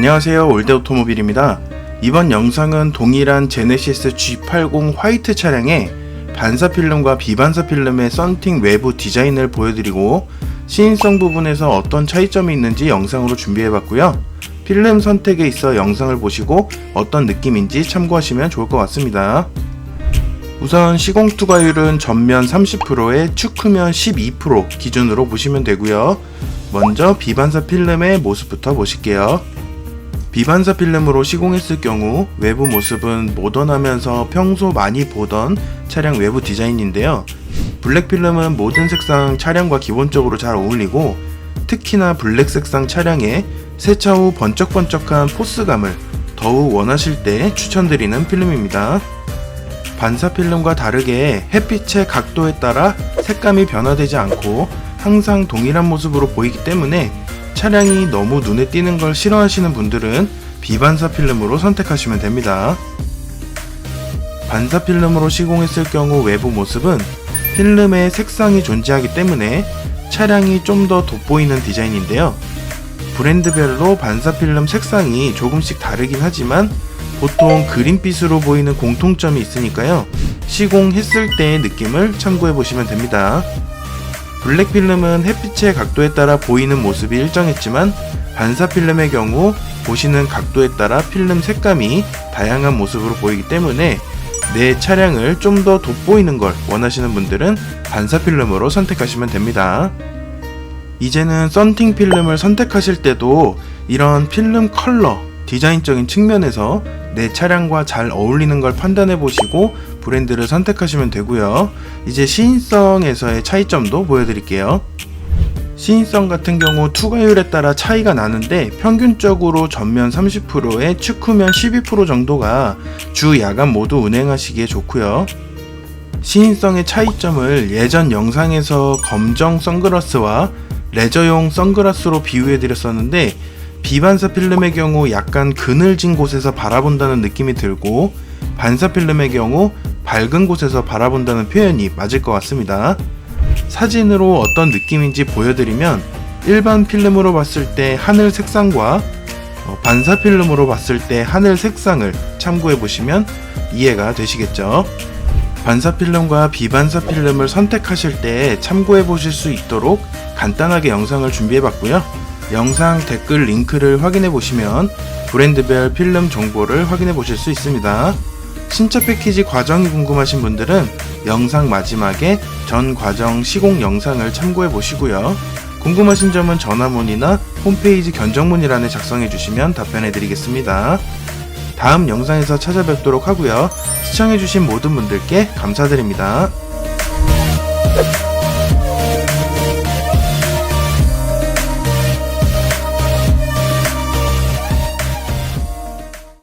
안녕하세요 올드 오토모빌입니다. 이번 영상은 동일한 제네시스 G80 화이트 차량의 반사 필름과 비반사 필름의 썬팅 외부 디자인을 보여드리고 시인성 부분에서 어떤 차이점이 있는지 영상으로 준비해봤고요. 필름 선택에 있어 영상을 보시고 어떤 느낌인지 참고하시면 좋을 것 같습니다. 우선 시공 투과율은 전면 30%에 축후면 12% 기준으로 보시면 되고요. 먼저 비반사 필름의 모습부터 보실게요. 비반사 필름으로 시공했을 경우 외부 모습은 모던하면서 평소 많이 보던 차량 외부 디자인인데요. 블랙 필름은 모든 색상 차량과 기본적으로 잘 어울리고 특히나 블랙 색상 차량에 세차 후 번쩍번쩍한 포스감을 더욱 원하실 때 추천드리는 필름입니다. 반사 필름과 다르게 햇빛의 각도에 따라 색감이 변화되지 않고 항상 동일한 모습으로 보이기 때문에 차량이 너무 눈에 띄는 걸 싫어하시는 분들은 비반사 필름으로 선택하시면 됩니다. 반사 필름으로 시공했을 경우 외부 모습은 필름의 색상이 존재하기 때문에 차량이 좀 더 돋보이는 디자인인데요. 브랜드별로 반사 필름 색상이 조금씩 다르긴 하지만 보통 그린빛으로 보이는 공통점이 있으니까요. 시공했을 때의 느낌을 참고해 보시면 됩니다. 블랙 필름은 햇빛의 각도에 따라 보이는 모습이 일정했지만 반사 필름의 경우 보시는 각도에 따라 필름 색감이 다양한 모습으로 보이기 때문에 내 차량을 좀 더 돋보이는 걸 원하시는 분들은 반사 필름으로 선택하시면 됩니다. 이제는 썬팅 필름을 선택하실 때도 이런 필름 컬러, 디자인적인 측면에서 내 차량과 잘 어울리는 걸 판단해 보시고 브랜드를 선택하시면 되고요. 이제 시인성에서의 차이점도 보여드릴게요. 시인성 같은 경우 투과율에 따라 차이가 나는데 평균적으로 전면 30%에 측후면 12% 정도가 주 야간 모두 운행하시기에 좋고요. 시인성의 차이점을 예전 영상에서 검정 선글라스와 레저용 선글라스로 비유해 드렸었는데 비반사 필름의 경우 약간 그늘진 곳에서 바라본다는 느낌이 들고 반사 필름의 경우 밝은 곳에서 바라본다는 표현이 맞을 것 같습니다. 사진으로 어떤 느낌인지 보여드리면 일반 필름으로 봤을 때 하늘 색상과 어, 반사 필름으로 봤을 때 하늘 색상을 참고해 보시면 이해가 되시겠죠. 반사 필름과 비반사 필름을 선택하실 때 참고해 보실 수 있도록 간단하게 영상을 준비해 봤고요. 영상 댓글 링크를 확인해 보시면 브랜드별 필름 정보를 확인해 보실 수 있습니다. 신차 패키지 과정이 궁금하신 분들은 영상 마지막에 전 과정 시공 영상을 참고해 보시고요. 궁금하신 점은 전화문의나 홈페이지 견적문의란에 작성해 주시면 답변해 드리겠습니다. 다음 영상에서 찾아뵙도록 하고요. 시청해 주신 모든 분들께 감사드립니다.